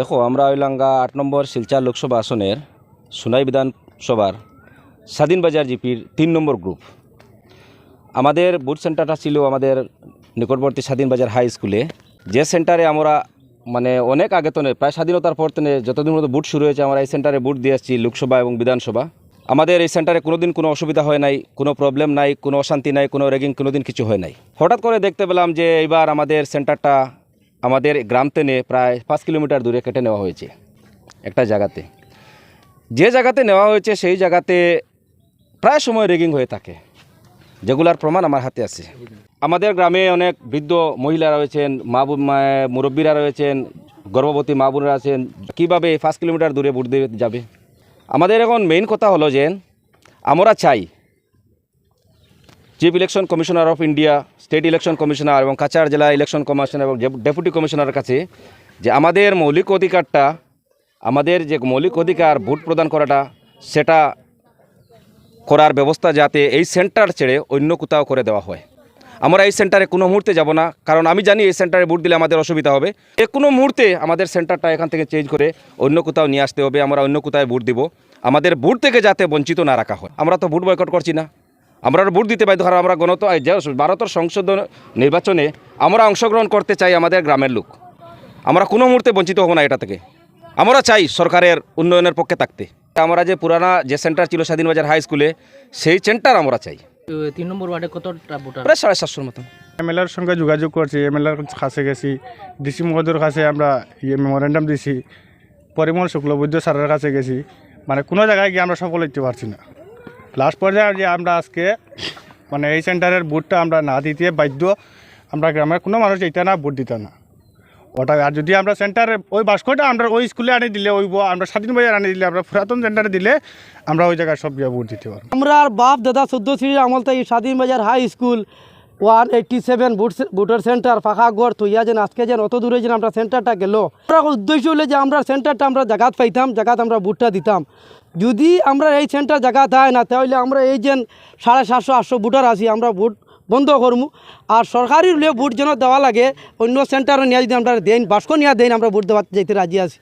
দেখো আমরা ওইলাঙ্গা আট নম্বর শিলচর লোকসভা আসনের সোনাই বিধানসভার স্বাধীনবাজার জিপির তিন নম্বর গ্রুপ। আমাদের বুথ সেন্টারটা ছিল আমাদের নিকটবর্তী স্বাধীনবাজার হাই স্কুলে। যে সেন্টারে আমরা মানে অনেক আগে তো নেই, প্রায় স্বাধীনতার পর থেকে যতদিন মতো বুট শুরু হয়েছে আমরা এই সেন্টারে বুট দিয়ে আসছি লোকসভা এবং বিধানসভা। আমাদের এই সেন্টারে কোনোদিন কোনো অসুবিধা হয় নাই কোনো প্রবলেম নাই কোনো অশান্তি নাই কোনো র্যাগিং কোনোদিন কিছু হয় নাই। হঠাৎ করে দেখতে পেলাম যে এইবার আমাদের সেন্টারটা আমাদের গ্রাম থেকে প্রায় পাঁচ কিলোমিটার দূরে কেটে নেওয়া হয়েছে একটা জায়গাতে। যে জায়গাতে নেওয়া হয়েছে সেই জায়গাতে প্রায় সময় রেগিং হয়ে থাকে, যেগুলার প্রমাণ আমার হাতে আছে। আমাদের গ্রামে অনেক বৃদ্ধ মহিলা রয়েছেন, মা মুরব্বীরা রয়েছেন, গর্ভবতী মা বোনেরা আছেন। কীভাবে পাঁচ কিলোমিটার দূরে ভোট দিয়ে যাবে? আমাদের এখন মেইন কথা হলো যে, আমরা চাই chief election commissioner of India state election commissioner এবং কাছাড় জেলা ইলেকশন কমিশনার এবং ডেপুটি কমিশনারের কাছে যে আমাদের মৌলিক অধিকারটা, আমাদের যে মৌলিক অধিকার ভোট প্রদান করাটা, সেটা করার ব্যবস্থা যাতে এই সেন্টার ছেড়ে অন্য কোথাও করে দেওয়া হয়। আমরা এই সেন্টারে কোনো মুহূর্তে যাব না, কারণ আমি জানি এই সেন্টারে ভোট দিলে আমাদের অসুবিধা হবে। যে কোনো মুহূর্তে আমাদের সেন্টারটা এখান থেকে চেঞ্জ করে অন্য কোথাও নিয়ে আসতে হবে, আমরা অন্য কোথায় ভোট দিব। আমাদের ভোট থেকে যাতে বঞ্চিত না রাখা হয়। আমরা তো ভোট বয়কট করছি না। আমরা ভোট দিতে বাধ্য কারণ আমরা গণত ভারতের সংসদ নির্বাচনে আমরা অংশগ্রহণ করতে চাই আমাদের গ্রামের লোক। আমরা কোনো মুহূর্তে বঞ্চিত হব না এটা থেকে। আমরা চাই সরকারের উন্নয়নের পক্ষে থাকতে। আমরা যে পুরানা যে সেন্টার ছিল স্বাধীনবাজার হাই স্কুলে সেই সেন্টার আমরা চাই। তিন নম্বর ওয়ার্ডে কতটা ভোটার? প্রায় সাড়ে সাতশোর মতন। এমএলএর সঙ্গে যোগাযোগ করছি এমএলএর কাছে গেছি ডিসি মহোদয়ের কাছে আমরা ইয়ে মেমোরেন্ডাম দিছি পরিমল শুক্লবৈদ্য স্যারের কাছে গেছি। মানে কোনো জায়গায় গিয়ে আমরা সফল হতে পারছি না। লাস্ট পর্যায়ে যে আমরা আজকে মানে এই সেন্টারের বুটটা আমরা না দিতে বাধ্য, আমরা গ্রামের কোনো মানুষ এইটা না বুট দিত না। ওটা আর যদি আমরা সেন্টারে ওই বাস্কটা আমরা ওই স্কুলে আনি দিলে ওই আমরা স্বাধীন বাজার আনি দিলে, আমরা পুরাতন সেন্টারে দিলে আমরা ওই জায়গায় সব বুট দিতে পারব। আমরা বাপ, দাদা চোদ্দ শ্রী আমল তাই Swadhin Bazar high school one eighty seven voter centre, ফাঁকা গড় তৈয়া যেন আজকে যেন অত দূরে যেন আমরা সেন্টারটা গেল। উদ্দেশ্য হলে যে আমরা সেন্টারটা আমরা জাগাত পাইতাম, জাগাত আমরা ভোটটা দিতাম। যদি আমরা এই সেন্টার জায়গা হয় না, তাহলে আমরা এই যে সাড়ে সাতশো, আটশো ভোটার আছি, আমরা ভোট বন্ধ করব আর সরকারি হলে ভোট যেন দেওয়া লাগে, অন্য সেন্টারে নিয়ে যদি আমরা দেন, বাস্ক নিয়ে দেন, আমরা ভোট দেওয়া যেতে রাজি আছি।